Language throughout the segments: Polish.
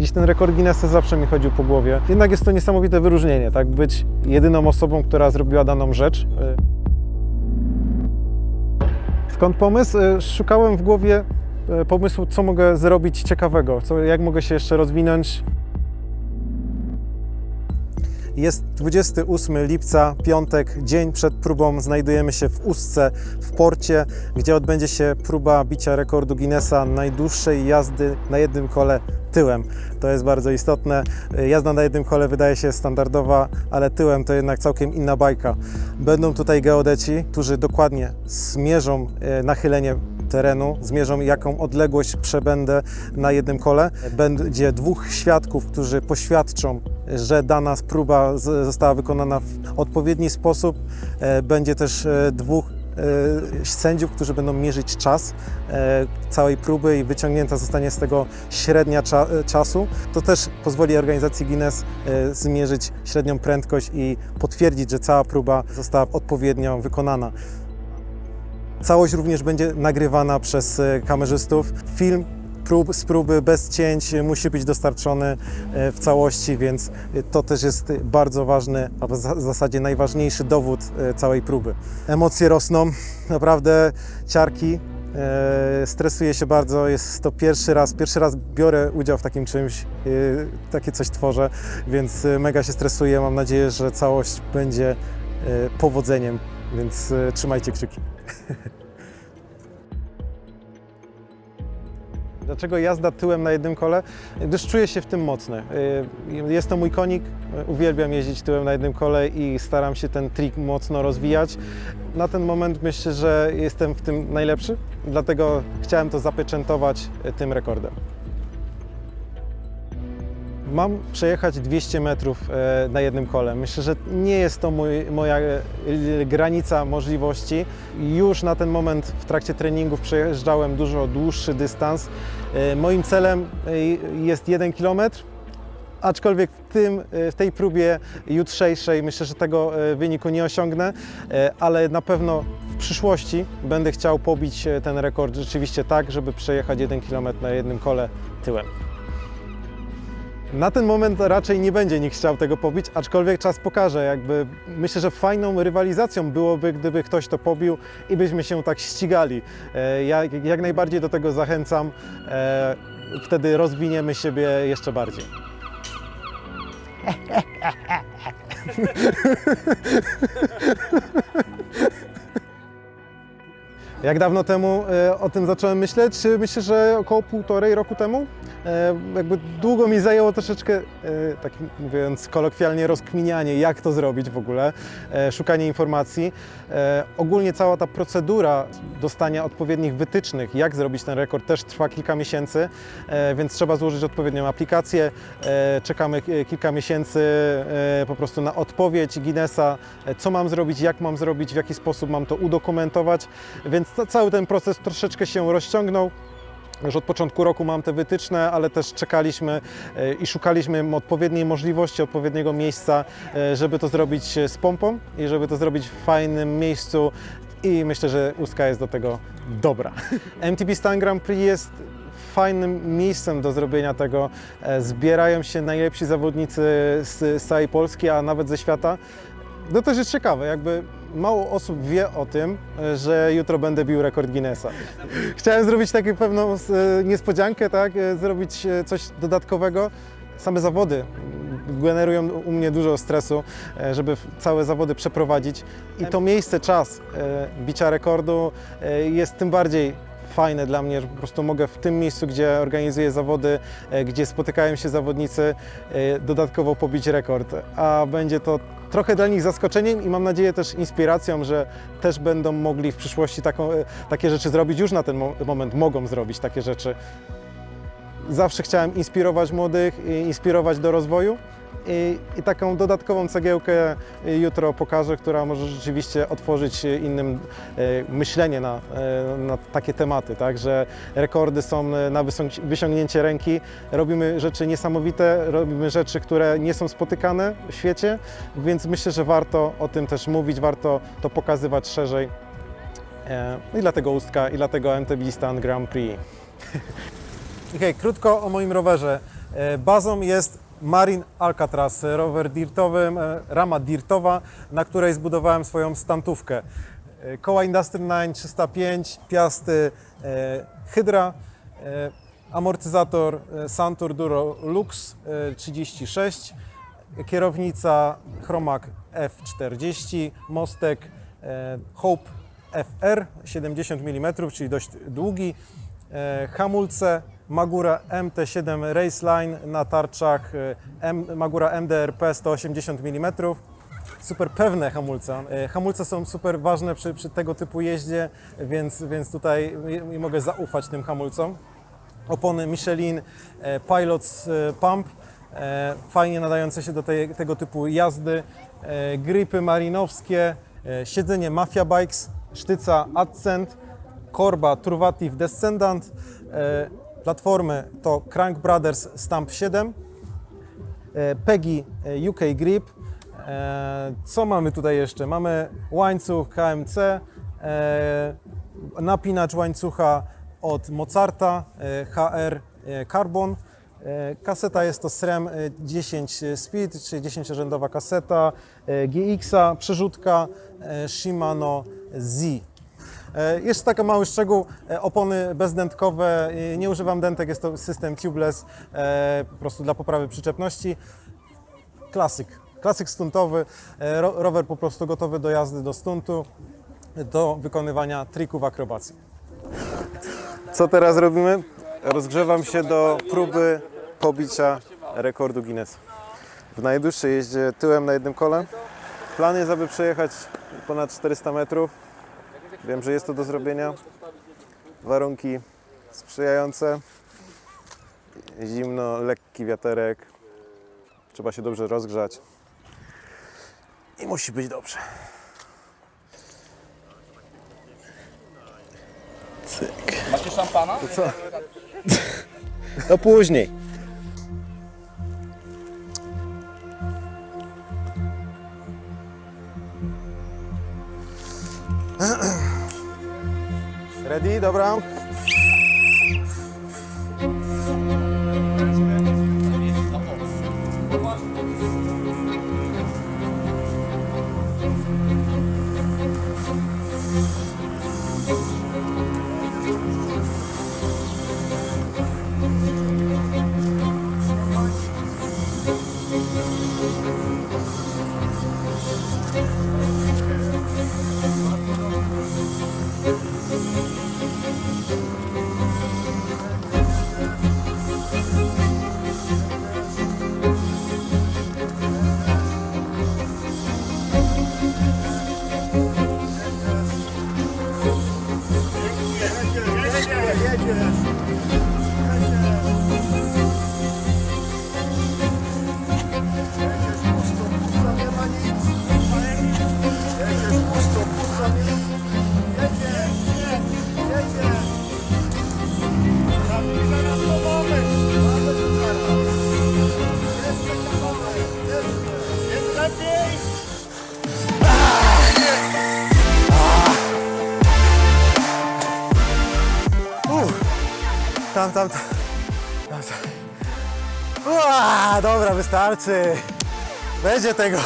Gdzieś ten rekord Guinnessa zawsze mi chodził po głowie. Jednak jest to niesamowite wyróżnienie, tak? Być jedyną osobą, która zrobiła daną rzecz. Skąd pomysł? E, Szukałem w głowie e, pomysłu, co mogę zrobić ciekawego, co, jak mogę się jeszcze rozwinąć. Jest 28 lipca, piątek, dzień przed próbą. Znajdujemy się w Ustce, w porcie, gdzie odbędzie się próba bicia rekordu Guinnessa najdłuższej jazdy na jednym kole tyłem. To jest bardzo istotne. Jazda na jednym kole wydaje się standardowa, ale tyłem to jednak całkiem inna bajka. Będą tutaj geodeci, którzy dokładnie zmierzą e, nachylenie terenu, zmierzą jaką odległość przebędę na jednym kole. Będzie dwóch świadków, którzy poświadczą, że dana próba została wykonana w odpowiedni sposób. E, Będzie też e, dwóch e, sędziów, którzy będą mierzyć czas całej próby i wyciągnięta zostanie z tego średnia cza, czasu. To też pozwoli organizacji Guinness zmierzyć średnią prędkość i potwierdzić, że cała próba została odpowiednio wykonana. Całość również będzie nagrywana przez kamerzystów. Film prób, z próby bez cięć musi być dostarczony e, w całości, więc to też jest bardzo ważny, a w za- w zasadzie najważniejszy dowód e, całej próby. Emocje rosną, naprawdę ciarki. e, Stresuję się bardzo, jest to pierwszy raz, pierwszy raz biorę udział w takim czymś, takie coś tworzę, więc mega się stresuję. Mam nadzieję, że całość będzie powodzeniem, więc trzymajcie kciuki. Dlaczego jazda tyłem na jednym kole? Gdyż czuję się w tym mocny. Y, Jest to mój konik, uwielbiam jeździć tyłem na jednym kole i staram się ten trik mocno rozwijać. Na ten moment myślę, że jestem w tym najlepszy, dlatego chciałem to zapieczętować y, tym rekordem. Mam przejechać 200 metrów e, na jednym kole. Myślę, że nie jest to mój, moja e, granica możliwości. Już na ten moment w trakcie treningów przejeżdżałem dużo dłuższy dystans. E, Moim celem jest 1 km, aczkolwiek w, tym, w tej próbie jutrzejszej myślę, że tego wyniku nie osiągnę, ale na pewno w przyszłości będę chciał pobić ten rekord rzeczywiście tak, żeby przejechać 1 km na jednym kole tyłem. Na ten moment raczej nie będzie nikt chciał tego pobić, aczkolwiek czas pokaże. Jakby myślę, że fajną rywalizacją byłoby, gdyby ktoś to pobił i byśmy się tak ścigali. E, Ja jak najbardziej do tego zachęcam. E, Wtedy rozwiniemy siebie jeszcze bardziej. Jak dawno temu e, o tym zacząłem myśleć? Myślę, że około półtorej roku temu. E, Jakby długo mi zajęło troszeczkę, e, tak mówiąc kolokwialnie, rozkminianie, jak to zrobić w ogóle, szukanie informacji. Ogólnie cała ta procedura dostania odpowiednich wytycznych, jak zrobić ten rekord, też trwa kilka miesięcy, więc trzeba złożyć odpowiednią aplikację. Czekamy ki- kilka miesięcy po prostu na odpowiedź Guinnessa, co mam zrobić, jak mam zrobić, w jaki sposób mam to udokumentować, więc cały ten proces troszeczkę się rozciągnął. Już od początku roku mam te wytyczne, ale też czekaliśmy e, i szukaliśmy odpowiedniej możliwości, odpowiedniego miejsca, e, żeby to zrobić z pompą i żeby to zrobić w fajnym miejscu i myślę, że Ustka jest do tego dobra. MTB Stan Grand Prix jest fajnym miejscem do zrobienia tego. E, Zbierają się najlepsi zawodnicy z, z całej Polski, a nawet ze świata. No też jest ciekawe, jakby mało osób wie o tym, że jutro będę bił rekord Guinnessa. Chciałem zrobić taką pewną e, niespodziankę, tak? e, Zrobić e, coś dodatkowego. Same zawody generują u mnie dużo stresu, żeby całe zawody przeprowadzić. I to miejsce, czas bicia rekordu jest tym bardziej fajne dla mnie, że po prostu mogę w tym miejscu, gdzie organizuję zawody, e, gdzie spotykają się zawodnicy, e, dodatkowo pobić rekord. A będzie to trochę dla nich zaskoczeniem i mam nadzieję też inspiracją, że też będą mogli w przyszłości taką, e, takie rzeczy zrobić. Już na ten mo- moment mogą zrobić takie rzeczy. Zawsze chciałem inspirować młodych, inspirować do rozwoju. I, I taką dodatkową cegiełkę jutro pokażę, która może rzeczywiście otworzyć innym y, myślenie na, y, na takie tematy, tak? że rekordy są na wyciągnięcie ręki, robimy rzeczy niesamowite, robimy rzeczy, które nie są spotykane w świecie, więc myślę, że warto o tym też mówić, warto to pokazywać szerzej. E, I dlatego Ustka, i dlatego MTB Stan Grand Prix. Okej, krótko o moim rowerze. E, Bazą jest Marin Alcatraz, rower dirtowy, e, rama dirtowa, na której zbudowałem swoją stantówkę. E, Koła Industry 9 305, piasty e, Hydra, amortyzator Santur Duro Lux e, 36, kierownica Chromak F40, mostek Hope FR 70 mm, czyli dość długi, hamulce Magura MT7 Raceline na tarczach e, M, Magura MDRP 180 mm. Super pewne hamulce. E, Hamulce są super ważne przy, przy tego typu jeździe, więc, więc tutaj mogę zaufać tym hamulcom opony Michelin e, Pilots Pump, fajnie nadające się do tej, tego typu jazdy, gripy marinowskie, siedzenie Mafia Bikes, sztyca Adcent, korba Truvativ Descendant, platformy to Crank Brothers Stamp 7, e, Peggy e, UK Grip. E, Co mamy tutaj jeszcze? Mamy łańcuch KMC, e, napinacz łańcucha od Mozarta e, HR Carbon. Kaseta jest to SREM e, 10 Speed, czyli 10-rzędowa kaseta, GX-a, przerzutka Shimano Z. E, Jeszcze taki mały szczegół, e, opony bezdętkowe, nie używam dentek, jest to system tubeless, e, po prostu dla poprawy przyczepności. Klasyk, klasyk stuntowy, ro- rower po prostu gotowy do jazdy, do stuntu, do wykonywania trików akrobacji. Co teraz robimy? Rozgrzewam się do próby pobicia rekordu Guinness. W najdłuższej jeździe tyłem na jednym kole. Plan jest, aby przejechać ponad 400 metrów. Wiem, że jest to do zrobienia. Warunki sprzyjające. Zimno, lekki wiaterek. Trzeba się dobrze rozgrzać. I musi być dobrze. Macie szampana? No później. Ready, dobrão. Thank Geç, geç, geç, geç, geç. Tam, tam, tam. tam, dobra, wystarczy. Będzie tego.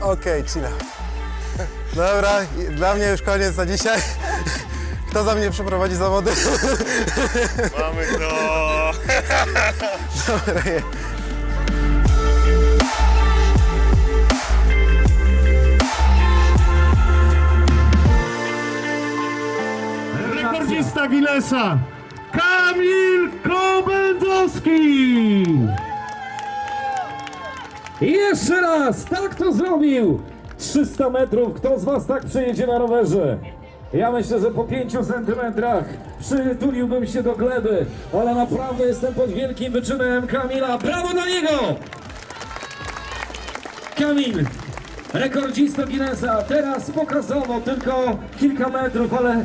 Okej, chill out. Dobra, dla mnie już koniec na dzisiaj. Kto za mnie przeprowadzi zawody? Mamy to! Dobra, je. Rekordzista Guinnessa! Kamil Kobędowski! I jeszcze raz, tak to zrobił! 300 metrów, kto z was tak przejedzie na rowerze? Ja myślę, że po 5 centymetrach przytuliłbym się do gleby, ale naprawdę jestem pod wielkim wyczynem Kamila. Brawo dla niego! Kamil, rekordzista Guinnessa, teraz pokazano tylko kilka metrów, ale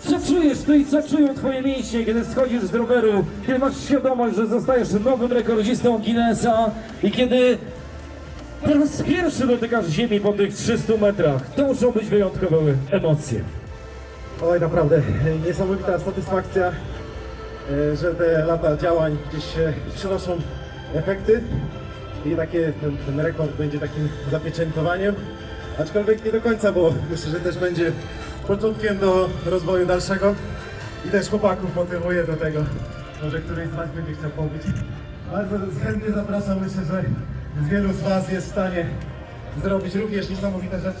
Co czujesz ty i co czują twoje mięśnie, kiedy schodzisz z roweru, kiedy masz świadomość, że zostajesz nowym rekordzistą Guinnessa i kiedy po raz pierwszy dotykasz ziemi po tych 300 metrach. To muszą być wyjątkowe emocje. Oj, naprawdę niesamowita satysfakcja, e, że te lata działań gdzieś się przynoszą efekty i takie, ten, ten rekord będzie takim zapieczętowaniem, aczkolwiek nie do końca, bo myślę, że też będzie początkiem do rozwoju dalszego i też chłopaków motywuje do tego, może któryś z Was będzie chciał pobić. Bardzo chętnie zapraszam, myślę, że wielu z Was jest w stanie zrobić również niesamowite rzeczy.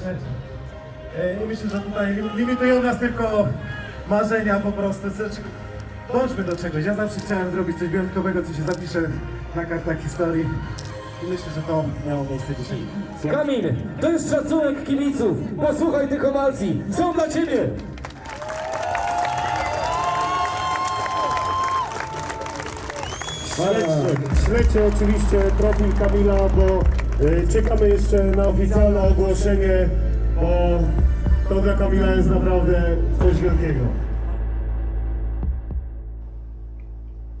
E, I myślę, że tutaj lim- limitują nas tylko marzenia po prostu. Znaczy, Dążmy do czegoś. Ja zawsze chciałem zrobić coś wyjątkowego, co się zapisze na kartach historii. I myślę, że to miało miejsce dzisiaj. Kamil, to jest szacunek kibiców. Posłuchaj tych owacji. Są dla ciebie. Śledźcie, oczywiście profil Kamila, bo y, czekamy jeszcze na oficjalne ogłoszenie, bo to dla Kamila jest naprawdę coś wielkiego.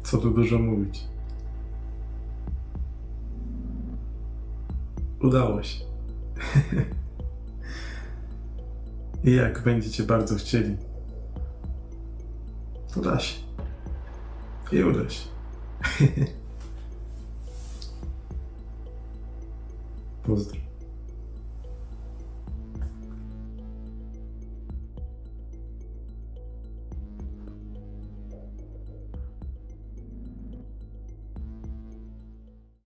Co tu dużo mówić. Udało się. I jak będziecie bardzo chcieli, to da się. I uda się. Поздравляю.